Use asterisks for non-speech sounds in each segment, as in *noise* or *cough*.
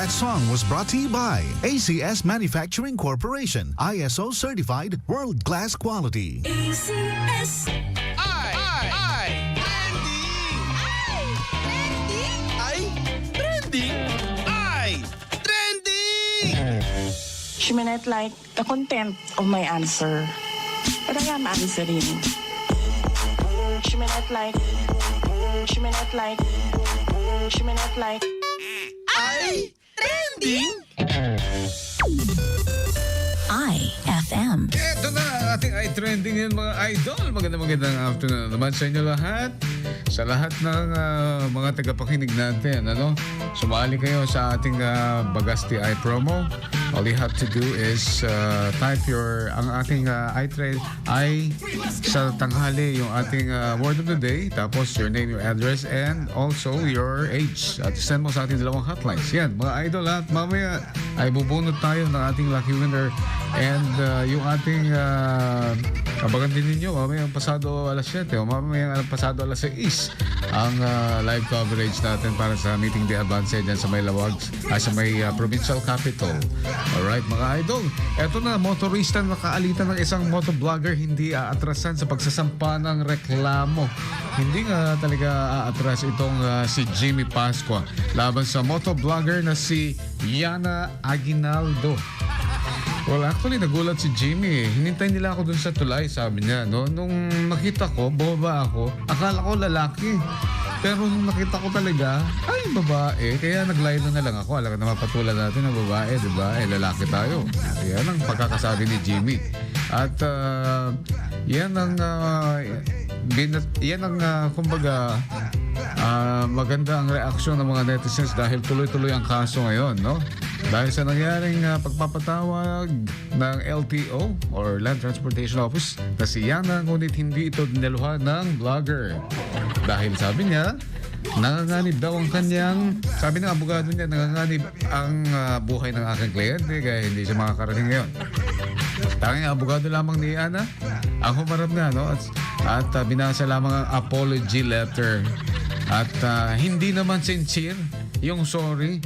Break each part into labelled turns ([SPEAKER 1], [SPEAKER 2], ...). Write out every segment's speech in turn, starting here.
[SPEAKER 1] That song was brought to you by ACS Manufacturing Corporation, ISO certified world class quality.
[SPEAKER 2] ACS.
[SPEAKER 3] Ay! Ay! Ay! Trending! Ay! Trending! Ay! Trending!
[SPEAKER 4] She may not like the content of my answer, but I am answering. She may not like, she may not like, she may not like.
[SPEAKER 3] Ay! Trending!
[SPEAKER 2] IFM.
[SPEAKER 5] Ang ating ay trending yan mga idol. Magandang magandang afternoon naman sa inyo lahat. Sa lahat ng ah, mga tagapakinig natin, ano? Sumali kayo sa ating ah, Bagasti i promo. All you have to do is ah, type your ang ating uh, i trade i sa tanghali yung ating ah, word of the day tapos your name, your address and also your age. At send mo sa ating dalawang hotlines. Yan, mga idol at mamaya ay bubunot tayo ng ating lucky winner and uh, yung ating uh, abangan din ninyo mamaya ang pasado alas 7 o mamaya ang pasado alas 6 ang uh, live coverage natin para sa meeting de Avance dyan sa may Lawag ay sa may uh, provincial capital. Alright mga idol eto na motorista na nakaalitan ng isang motovlogger hindi aatrasan sa pagsasampa ng reklamo. Hindi nga talaga aatras itong uh, si Jimmy Pasqua laban sa motovlogger na si Yana Aguinaldo Well, actually, nagulat si Jimmy. Hinintay nila ako dun sa tulay, sabi niya. No? Nung nakita ko, bumaba ako, akala ko lalaki. Pero nung nakita ko talaga, ay, babae. Kaya naglayo na lang ako. Alam ka naman patulan natin ng babae, di ba? Eh, lalaki tayo. Yan ang pagkakasabi ni Jimmy. At ah, yan ang, ah, binat, yan ang, ah, kumbaga, Ah, maganda ang reaksyon ng mga netizens dahil tuloy-tuloy ang kaso ngayon, no? Dahil sa nangyaring ah, pagpapatawag ng LTO or Land Transportation Office na si Yana ngunit hindi ito dinaluhan ng vlogger. Dahil sabi niya, nanganganib daw ang kanyang, sabi ng abogado niya, nanganganib ang ah, buhay ng aking kliyente kaya hindi siya makakarating ngayon. Tanging abogado lamang ni Ana ang humarap na no at, at uh, binasa lamang ang apology letter at uh, hindi naman sincere yung sorry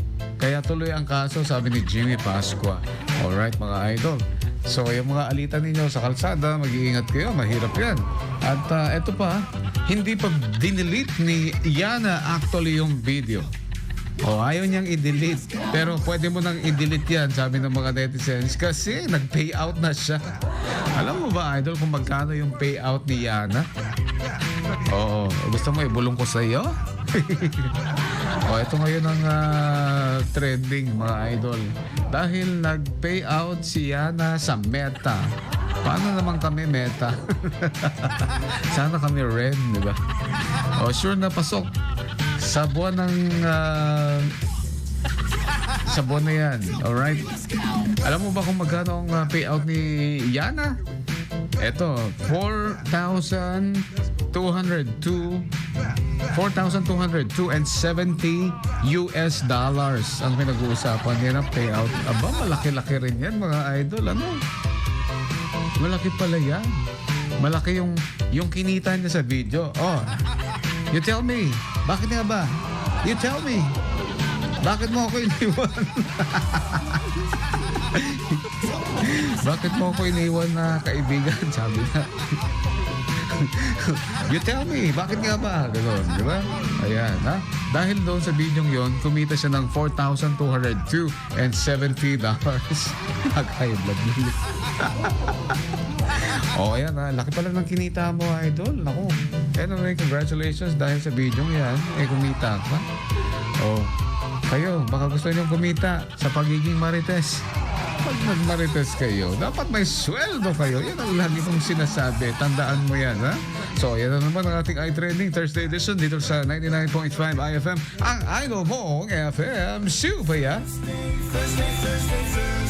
[SPEAKER 5] kaya tuloy ang kaso sabi ni Jimmy Pasqua. Alright mga idol. So yung mga alitan ninyo sa kalsada, mag-iingat kayo, mahirap yan. At uh, eto pa, hindi pa dinelete ni Yana actually yung video. O, ayaw niyang i-delete. Pero pwede mo nang i-delete yan, sabi ng mga netizens, kasi nag-payout na siya. Alam mo ba, idol, kung magkano yung payout ni Yana? Oo. Gusto mo ibulong ko sa iyo? *laughs* o, ito ngayon ang ah, trending, mga idol. Dahil nag-payout si Yana sa Meta. Paano naman kami Meta? *laughs* Sana kami Ren, di ba? O, sure na pasok sa buwan ng ah, sa buwan na yan. Alright? Alam mo ba kung magkano ang ah, payout ni Yana? Ito, 4,202 4,202 and 70 US dollars ang pinag-uusapan yan ang payout. Aba, malaki-laki rin yan mga idol. Ano? Malaki pala yan. Malaki yung, yung kinita niya sa video. Oh, you tell me. Bakit nga ba? You tell me. Bakit mo ako iniwan? *laughs* Bakit mo ako iniwan na kaibigan? Sabi na. You tell me, bakit nga ba? Ganun, di ba? Ayan, ha? Dahil doon sa video yon, kumita siya ng 4,202 and 70 dollars. *laughs* Nag-high blood niya. *laughs* oh, ayan ha. Laki pala ng kinita mo, idol. Naku. Anyway, congratulations dahil sa video yan. Eh, kumita ka. Oh, kayo, baka gusto niyo kumita sa pagiging marites. Pag nagmarites kayo, dapat may sweldo kayo. Yan ang lagi kong sinasabi. Tandaan mo yan, ha? So, yan na naman ang ating iTrending Thursday edition dito sa 99.5 IFM. Ang idol mong FM, Super ya.
[SPEAKER 3] Thursday, Thursday, Thursday, Thursday,